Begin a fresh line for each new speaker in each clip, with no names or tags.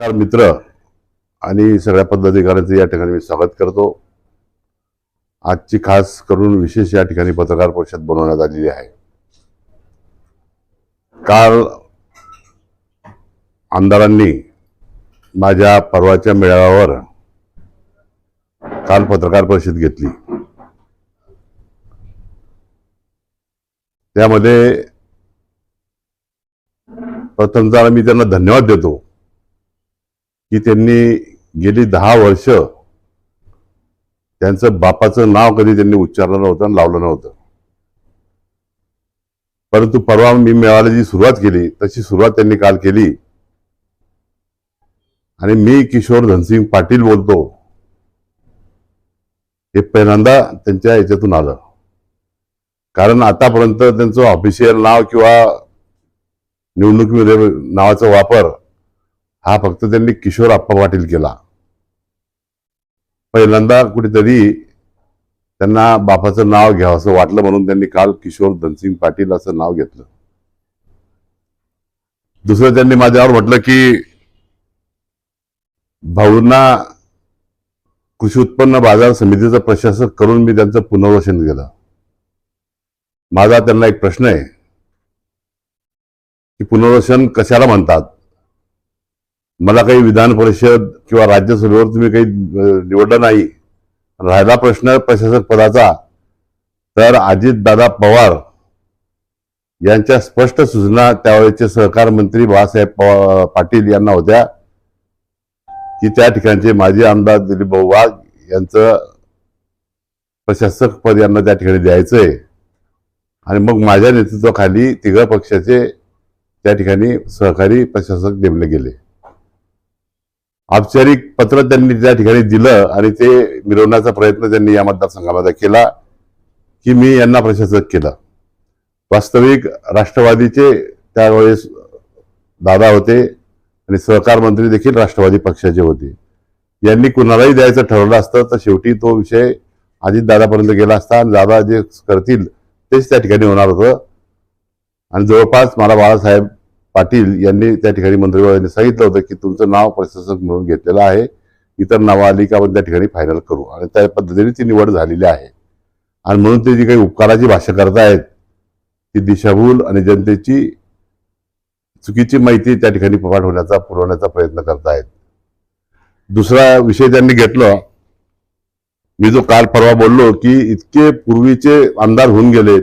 नमस्कार मित्र. आणि सगळ्या पदाधिकाऱ्यांचं या ठिकाणी मी स्वागत करतो. आजची खास करून विशेष या ठिकाणी पत्रकार परिषद बनवण्यात आलेली आहे. काल आमदारांनी माझ्या परवाच्या मेळाव्यावर काल पत्रकार परिषद घेतली. त्यामध्ये प्रथमतः मी त्यांना धन्यवाद देतो. की त्यांनी गेली दहा वर्ष त्यांचं बापाचं नाव कधी त्यांनी उच्चारलं नव्हतं आणि लावलं नव्हतं. परंतु परवा मी मेळाव्याला सुरुवात केली तशी सुरुवात त्यांनी काल केली. आणि मी किशोर धनसिंग पाटील बोलतो. हे पहिल्यांदा त्यांच्या याच्यातून आलं. कारण आतापर्यंत त्यांचं ऑफिशियल नाव किंवा निवडणुकीमध्ये नावाचा वापर हा फक्त त्यांनी किशोर आप्पा पाटील केला. पहिल्यांदा कुठेतरी त्यांना बापाचं नाव घ्यावं असं वाटलं म्हणून त्यांनी काल किशोर धनसिंग पाटील असं नाव घेतलं. दुसरं त्यांनी माझ्यावर म्हटलं की भाऊंना कृषी उत्पन्न बाजार समितीचं प्रशासक करून मी त्यांचं पुनर्वसन केलं. माझा त्यांना एक प्रश्न आहे की पुनर्वसन कशाला म्हणतात? मला काही विधान परिषद किंवा राज्यसभेवर तुम्ही काही निवडलं नाही राहिला प्रश्न प्रशासक पदाचा तर अजितदादा पवार यांच्या स्पष्ट सूचना त्यावेळेचे सहकार मंत्री बाळासाहेब पाटील यांना होत्या की त्या ठिकाणचे माजी आमदार दिलीप भाऊ वाघ यांचं प्रशासक पद यांना त्या ठिकाणी द्यायचंय. आणि मग माझ्या नेतृत्वाखाली तिघ पक्षाचे त्या ठिकाणी सहकारी प्रशासक नेमले गेले. औपचारिक पत्र त्यांनी त्या ठिकाणी दिलं आणि ते मिरवण्याचा प्रयत्न त्यांनी या मतदारसंघामध्ये केला की मी यांना प्रशासक केलं. वास्तविक राष्ट्रवादीचे त्यावेळेस दादा होते आणि सहकार मंत्री देखील राष्ट्रवादी पक्षाचे होते. यांनी कुणालाही द्यायचं ठरवलं असतं तर शेवटी तो विषय आधीच दादापर्यंत गेला असता आणि दादा जे करतील तेच त्या ठिकाणी होणार होतं. आणि जवळपास मला बाळासाहेब पाटील यांनी त्या ठिकाणी मंत्रिमंडळाने सांगितलं होतं की तुमचं नाव प्रशासक म्हणून घेतलेलं आहे. इतर नावं आली का आपण त्या ठिकाणी फायनल करू. आणि त्या पद्धतीने ती निवड झालेली आहे. आणि म्हणून ते जी काही उपकाराची भाषा करतायत ती दिशाभूल आणि जनतेची चुकीची माहिती त्या ठिकाणी पाठवण्याचा पुरवण्याचा प्रयत्न करतायत. दुसरा विषय त्यांनी घेतलं. मी जो काल परवा बोललो की इतके पूर्वीचे आमदार होऊन गेलेत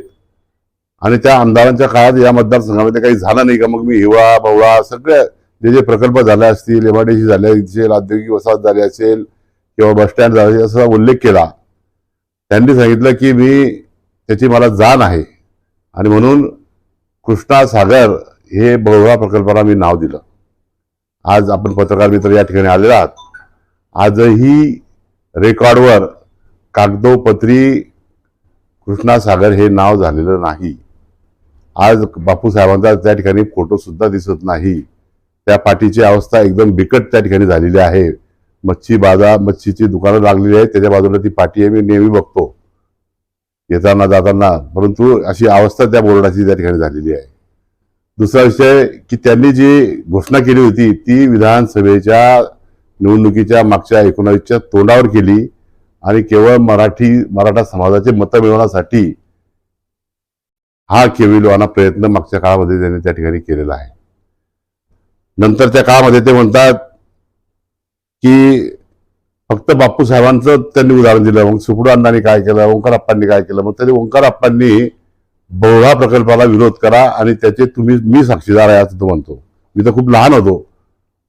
आणि त्या आमदारांच्या काळात या मतदारसंघामध्ये काही झालं नाही का? मग मी हिवा बवळा सगळ्या जे जे प्रकल्प झाले असतील एमआयडीसी झाले असेल औद्योगिक वसाहत झाली असेल किंवा बस स्टँड झाले असेल, असा उल्लेख केला. त्यांनी सांगितलं की मी त्याची मला जाण आहे. आणि म्हणून कृष्णा सागर हे बहुळा प्रकल्पाला मी नाव दिलं. आज आपण पत्रकार मित्र या ठिकाणी आलेला आहात. आजही रेकॉर्डवर कागदोपत्री कृष्णासागर हे नाव झालेलं नाही. आज बापूसाहेबांचा त्या ठिकाणी फोटो सुद्धा दिसत नाही. त्या पाठीची अवस्था एकदम बिकट त्या ठिकाणी झालेली आहे. मच्छी बाजार मच्छीची दुकानं लागलेली आहेत. त्याच्या बाजूला ती पाठी आहे. मी नेहमी बघतो. येताना जाताना. परंतु अशी अवस्था त्या बोर्डाची त्या ठिकाणी झालेली आहे. दुसरा विषय की त्यांनी जी घोषणा केली होती ती विधानसभेच्या निवडणुकीच्या मागच्या एकोणावीसच्या तोंडावर केली. आणि केवळ मराठी मराठा समाजाचे मतं मिळवण्यासाठी हा केविलवाना प्रयत्न मागच्या काळामध्ये त्यांनी त्या ठिकाणी केलेला आहे. नंतर त्या काळामध्ये ते म्हणतात की फक्त बापू साहेबांचं त्यांनी उदाहरण दिलं मग सुपडू अण्णांनी काय केलं ओंकार अप्पांनी काय केलं मग तरी ओंकार अप्पांनी बहुळा प्रकल्पाला विरोध करा आणि त्याचे तुम्ही मी साक्षीदार आहे असं तो म्हणतो. मी तर खूप लहान होतो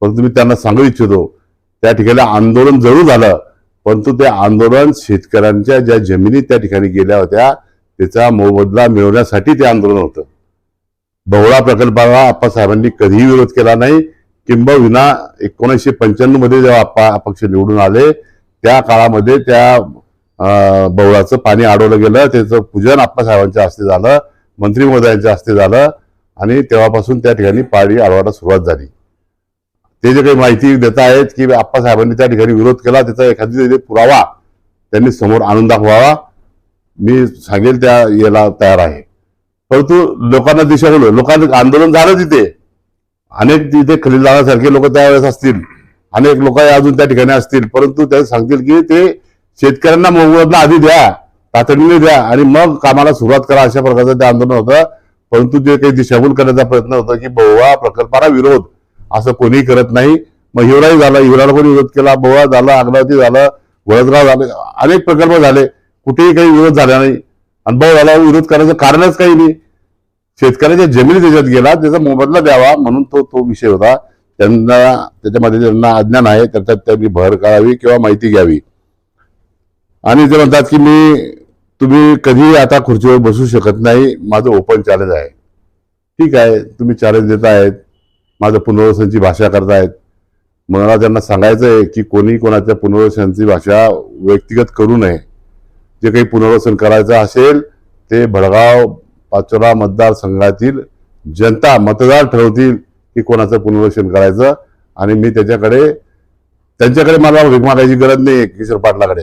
परंतु मी त्यांना सांगू इच्छितो. त्या ठिकाणी आंदोलन जरूर झालं परंतु ते आंदोलन शेतकऱ्यांच्या ज्या जमिनी त्या ठिकाणी गेल्या होत्या त्याचा मोबदला मिळवण्यासाठी ते आंदोलन होतं. बहुळा प्रकल्पाला आप्पासाहेबांनी कधीही विरोध केला नाही. किंबहुना एकोणीसशे पंच्याण्णवमध्ये जेव्हा आप्पा अपक्ष निवडून आले त्या काळामध्ये त्या अं, बहुळाचं पाणी अडवलं गेलं. त्याचं पूजन आप्पासाहेबांच्या हस्ते झालं मंत्री महोदयांच्या हस्ते झालं आणि तेव्हापासून त्या ठिकाणी पाणी अडवायला सुरुवात झाली. ते जे काही माहिती देत आहेत की आप्पासाहेबांनी त्या ठिकाणी विरोध केला त्याचा एखादी पुरावा त्यांनी समोर आणून दाखवावा. मी सांगेल त्या याला तयार आहे. परंतु लोकांना दिशाभूल लोकांना आंदोलन झालं तिथे. अनेक तिथे खलीलदारासारखे लोक त्यावेळेस असतील. अनेक लोक अजून त्या ठिकाणी असतील. परंतु ते सांगतील की ते शेतकऱ्यांना मोबदला आधी द्या तातडीने द्या आणि मग कामाला सुरुवात करा अशा प्रकारचं ते आंदोलन होतं. परंतु जे काही दिशाभूल करण्याचा प्रयत्न होता की बहुवा प्रकल्पाला विरोध. असं कोणीही करत नाही. मग हिवराही झाला हिवराला कोणी विरोध केला? बहुवा झाला अमरावती झालं वडोदरा झाले अनेक प्रकल्प झाले. कुठेही काही विरोध झाला नाही. अनुभव झाला विरोध करायचं कारणच काही नाही. शेतकऱ्याच्या जमिनी त्याच्यात गेला त्याचा मोबदला द्यावा म्हणून तो तो विषय होता. त्यांना त्याच्यामध्ये ज्यांना अज्ञान आहे त्याच्यात त्यांनी भर काढावी किंवा माहिती घ्यावी. आणि ते म्हणतात की मी तुम्ही कधीही आता खुर्चीवर बसू शकत नाही. माझं ओपन चॅलेंज आहे. ठीक आहे तुम्ही चॅलेंज देत आहेत. माझं पुनर्वसनची भाषा करतायत. मला त्यांना सांगायचं आहे की कोणी कोणाच्या पुनर्वसनची भाषा व्यक्तिगत करू नये. जे काही पुनर्वसन करायचं असेल ते भडगाव पाचोरा मतदारसंघातील जनता मतदार ठरवतील की कोणाचं पुनर्वसन करायचं. आणि मी त्याच्याकडे त्यांच्याकडे मला भीक मागायची गरज नाही किशोर पाटलाकडे.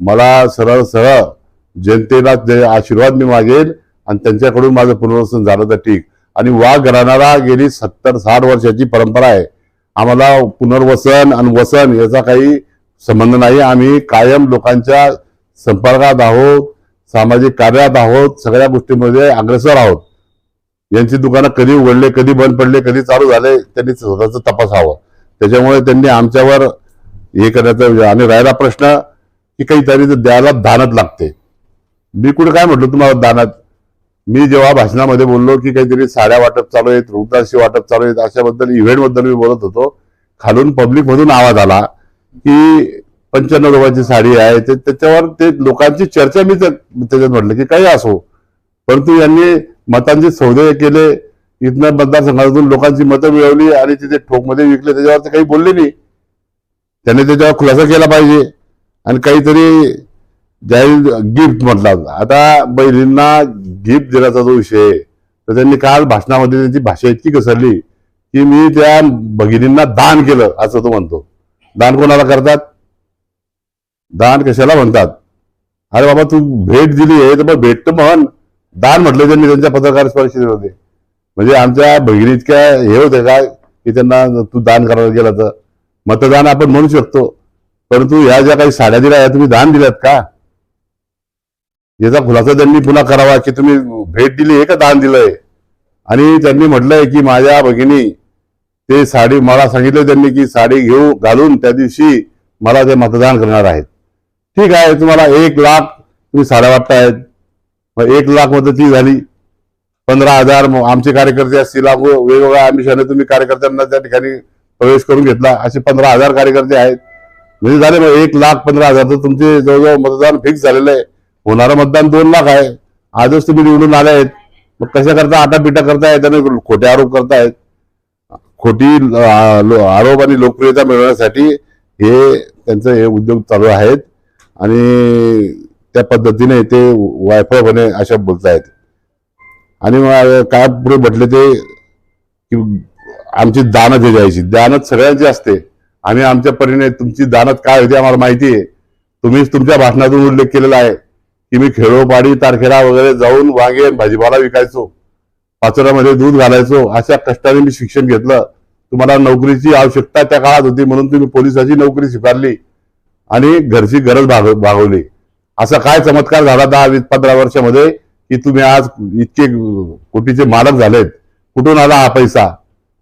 मला सरळ सरळ जनतेला जे आशीर्वाद मी मागेल आणि त्यांच्याकडून माझं पुनर्वसन झालं तर ठीक. आणि वाघ घराण्याला गेली सत्तर साठ वर्षाची परंपरा आहे. आम्हाला पुनर्वसन आणि वसन याचा काही संबंध नाही. आम्ही कायम लोकांच्या संपर्कात आहोत सामाजिक कार्यात आहोत सगळ्या गोष्टींमध्ये अग्रेसर आहोत. यांची दुकानं कधी उघडले कधी बंद पडले कधी चालू झाले त्यांनी स्वतःचं तपासावं. त्याच्यामुळे त्यांनी आमच्यावर हे करण्याचा आणि राहिला प्रश्न की काहीतरी द्यायला दानत लागते. मी कुठे काय म्हटलं तुम्हाला दानात? मी जेव्हा भाषणामध्ये बोललो की काहीतरी साड्या वाटप चालू आहेत रुग्णाशी वाटप चालू आहेत अशाबद्दल इव्हेंटबद्दल मी बोलत होतो. खालून पब्लिकमधून आवाज आला की पंच्याण्णव रुपयाची साडी आहे ते त्याच्यावर ते लोकांची चर्चा मी त्याच्यात म्हटलं की काही असो. परंतु यांनी मतांचे सौदे केले इथनं मतदारसंघातून लोकांची मतं मिळवली आणि तिथे ठोकमध्ये विकले त्याच्यावर ते काही बोलले नाही. त्यांनी त्याच्यावर खुलासा केला पाहिजे. आणि काहीतरी जाहीर गिफ्ट म्हटला आता बहिणींना गिफ्ट देण्याचा जो विषय आहे, तर त्यांनी काल भाषणामध्ये त्यांची भाषा इतकी घसरली की मी त्या भगिनींना दान केलं असं तो म्हणतो. दान कोणाला करतात? दान कशाला म्हणतात? अरे बाबा तू भेट दिली आहे तर मग भेट तर म्हण. दान म्हटलं त्यांनी त्यांच्या पत्रकार परिषदेमध्ये म्हणजे आमच्या बहिणी इतक्या हे होते का की त्यांना तू दान करायला गेला तर मतदान आपण म्हणू शकतो. परंतु ह्या ज्या काही साड्या दिल्या या तुम्ही दान दिल्यात का? याचा खुलासा त्यांनी पुन्हा करावा की तुम्ही भेट दिली आहे का दान दिलंय? आणि त्यांनी म्हटलंय की माझ्या भगिनी ते साडी मला सांगितलं त्यांनी की साडी घेऊ घालून त्या दिवशी मला ते मतदान करणार आहेत. ठीक आहे तुम्हाला एक लाख तुम्ही साडे वाटतायत. मग एक लाख मदती झाली. पंधरा हजार म- आमचे कार्यकर्ते असतील वेगवेगळ्या आमिषाने तुम्ही कार्यकर्त्यांना त्या ठिकाणी प्रवेश करून घेतला. असे पंधरा हजार कार्यकर्ते आहेत. म्हणजे झाले मग एक लाख पंधरा हजार तर तुमचे जवळजवळ मतदान फिक्स झालेलं आहे. होणारं मतदान दोन लाख आहे. आजच तुम्ही निवडून आले आहेत मग कशा करता आटापिटा करतायत आणि खोटे आरोप करतायत? खोटी लो- आरोप आणि लोकप्रियता मिळवण्यासाठी हे त्यांचं हे उद्योग चालू आहेत. आणि त्या पद्धतीने ते वायफळपणे अशा बोलतायत. आणि मग काय पुढे म्हटले ते की आमची दानत हे द्यायची दानत सगळ्यांची असते आणि आमच्या परीने तुमची दानत काय होती आम्हाला माहिती आहे. तुम्हीच तुमच्या भाषणातून उल्लेख केलेला आहे की मी खेडोपाडी तारखेला वगैरे जाऊन वांगे भाजीपाला विकायचो पाचोऱ्यामध्ये दूध घालायचो अशा कष्टाने मी शिक्षण घेतलं. तुम्हाला नोकरीची आवश्यकता त्या काळात होती म्हणून तुम्ही पोलिसाची नोकरी स्वीकारली. आणि घरची गरज भाग भागवली. असा काय चमत्कार झाला दहा वीस पंधरा वर्षामध्ये की तुम्ही आज इतके कोटीचे मालक झालेत? कुठून आला हा पैसा?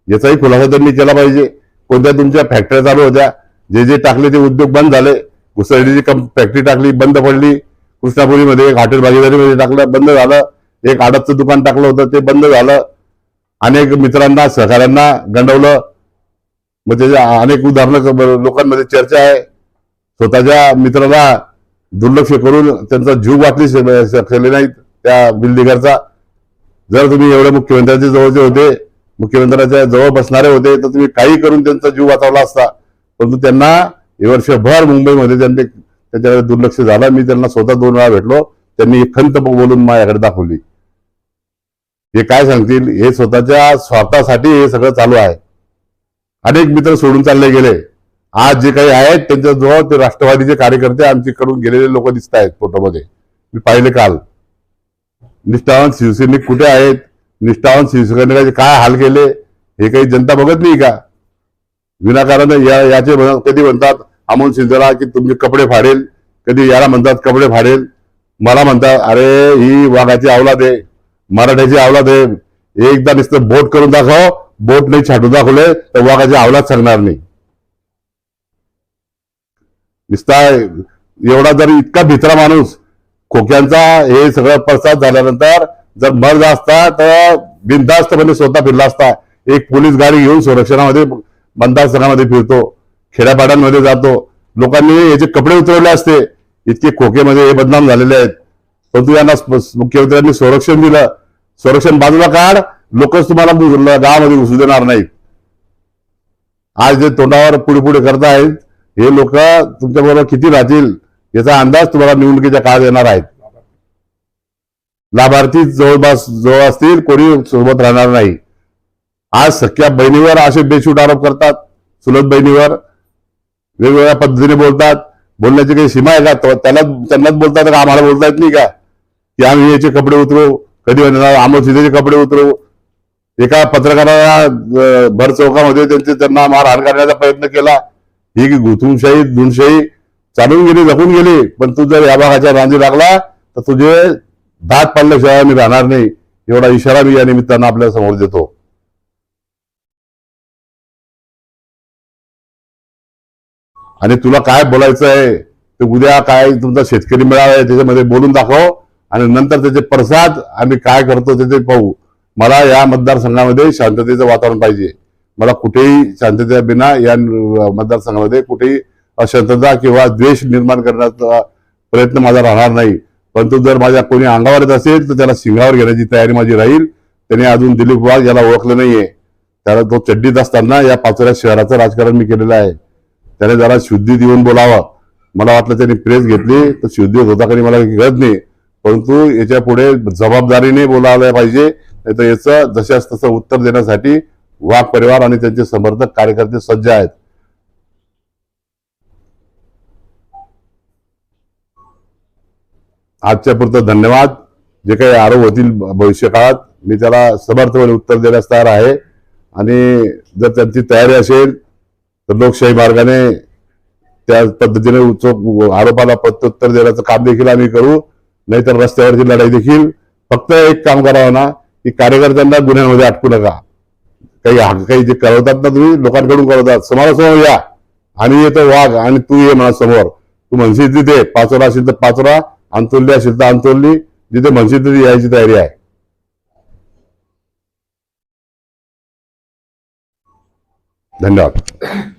याचाही खुलासा त्यांनी केला पाहिजे. कोणत्या तुमच्या फॅक्टऱ्या चालू होत्या? जे जे टाकले ते उद्योग बंद झाले. घुसळीची कम फॅक्टरी टाकली बंद पडली. कृष्णापुरीमध्ये एक हॉटेल भागीदारीमध्ये टाकलं बंद झालं. एक आडतचं दुकान टाकलं होतं ते बंद झालं. अनेक मित्रांना सहकाऱ्यांना गंडवलं. मग त्याच्या अनेक उदाहरणं लोकांमध्ये चर्चा आहे. स्वतःच्या मित्राला दुर्लक्ष करून त्यांचा जीव वाटली केले नाहीत त्या बिल्डिंगरचा. जर तुम्ही एवढे मुख्यमंत्र्यांच्या जवळचे होते मुख्यमंत्र्यांच्या जवळ बसणारे होते तर तुम्ही काही करून त्यांचा जीव वाचवला असता. परंतु त्यांना हे वर्षभर मुंबईमध्ये त्यांनी त्यांच्याकडे दुर्लक्ष झालं. मी त्यांना स्वतः दोन वेळा भेटलो. त्यांनी एक खंत बोलून माझ्याकडे दाखवली. हे काय सांगतील? हे स्वतःच्या स्वार्थासाठी हे सगळं चालू आहे. अनेक मित्र सोडून चालले गेले. आज जे काही आहेत त्यांच्या जवळ ते राष्ट्रवादीचे कार्यकर्ते आमच्याकडून गेलेले लोक दिसत आहेत फोटोमध्ये. मी पाहिले काल. निष्ठावान शिवसैनिक कुठे आहेत? निष्ठावान शिवसैनिकाचे काय हाल केले? हे काही जनता बघत नाही का? विनाकारण या याचे कधी म्हणतात अमोल शिंदेला की तुमचे कपडे फाडेल. कधी याला म्हणतात कपडे फाडेल. मला म्हणतात अरे ही वाघाची अवलाद आहे. मराठ्याची अवलाद आहे. एकदा नुसतं बोट करून दाखव. बोट नाही छाटून दाखवले तर वाघाची अवलाद सांगणार नाही. नुसता एवढा जर इतका भित्रा माणूस खोक्यांचा हे सगळं प्रसाद झाल्यानंतर जर मर्द असता तर बिनधास्तपणे म्हणजे स्वतः फिरला असता एक पोलीस गाडी घेऊन संरक्षणामध्ये मतदारसंघामध्ये फिरतो खेड्यापाड्यांमध्ये जातो. लोकांनी याचे कपडे उतरवले असते इतके खोकेमध्ये हे बदनाम झालेले आहेत. परंतु यांना मुख्यमंत्र्यांनी संरक्षण दिलं. संरक्षण बाजूला काढ लोकच तुम्हाला गावामध्ये घुसू देणार नाहीत. आज जे तोंडावर पुढे पुढे करतायत हे लोक तुमच्याबरोबर किती राहतील याचा अंदाज तुम्हाला निवडणुकीच्या काळात येणार आहेत. लाभार्थी जवळपास जवळ असतील कोणी सोबत राहणार नाही. आज सख्या बहिणीवर असे बेशूट आरोप करतात सुलभ बहिणीवर. वेगवेगळ्या पद्धतीने बोलतात. बोलण्याची काही सीमा आहे का? तो- त्याला त्यांनाच बोलतात का? आम्हाला बोलता येत नाही का? की आम्ही याचे कपडे उतरू कधी म्हणणार अमोल सिद्धेचे कपडे उतरू. एका पत्रकाराला भर चौकामध्ये त्यांचे त्यांना मारहाण करण्याचा प्रयत्न केला. ही की घुसुमशाही धुणशाही चालून गेली जपून गेली पण तू जर या भागाच्या रांधी लागला तर तुझे दात पाडल्याशिवाय मी राहणार नाही. एवढा इशारा मी या निमित्तानं आपल्यासमोर देतो. आणि तुला काय बोलायचं आहे? ते उद्या काय तुमचा शेतकरी मेळावा आहे त्याच्यामध्ये बोलून दाखव. आणि नंतर त्याचे प्रसाद आम्ही काय करतो ते पाहू. मला या मतदारसंघामध्ये शांततेचं वातावरण पाहिजे. मला कुठेही शांतता बिना या मतदारसंघामध्ये कुठेही अशांतता किंवा द्वेष निर्माण करण्याचा प्रयत्न माझा राहणार नाही. परंतु जर माझ्या कोणी अंगावर येत असेल तर त्याला सिंगावर घेण्याची तयारी माझी राहील. त्याने अजून दिलीप वाघ याला ओळखलं नाहीये. त्याला तो चड्डीत असताना या पाचोऱ्या शहराचं राजकारण मी केलेलं आहे. त्याने जरा शुद्धीत येऊन बोलावं. मला वाटलं त्याने प्रेस घेतली तर शुद्धी होता कधी मला काही कळत नाही. परंतु याच्यापुढे जबाबदारीने बोलायला पाहिजे नाही तर याचं जशास तसं उत्तर देण्यासाठी वाघ परिवार आणि त्यांचे समर्थक कार्यकर्ते सज्ज आहेत. आजच्या पुरतं धन्यवाद. जे काही आरोप होतील भविष्यकाळात मी त्याला समर्थपणे उत्तर देण्यास तयार आहे. आणि जर त्यांची तयारी असेल तर लोकशाही मार्गाने त्या पद्धतीने उच्च- आरोपाला प्रत्युत्तर देण्याचं काम देखील आम्ही करू. नाहीतर रस्त्यावरची लढाई देखील. फक्त एक काम करावं ना की कार्यकर्त्यांना गुन्ह्यांमध्ये अटकू नका. काही काही जे करवतात ना तुम्ही लोकांकडून कळवतात समोरासमोर या. आणि येतो वाघ आणि तू ये म्हणा समोर तू म्हणशील तिथे पाचोरा असेल तर पाचोरा अंतोलली असेल तर अंतोलली जिथे म्हणशील तिथे यायची तयारी आहे. धन्यवाद.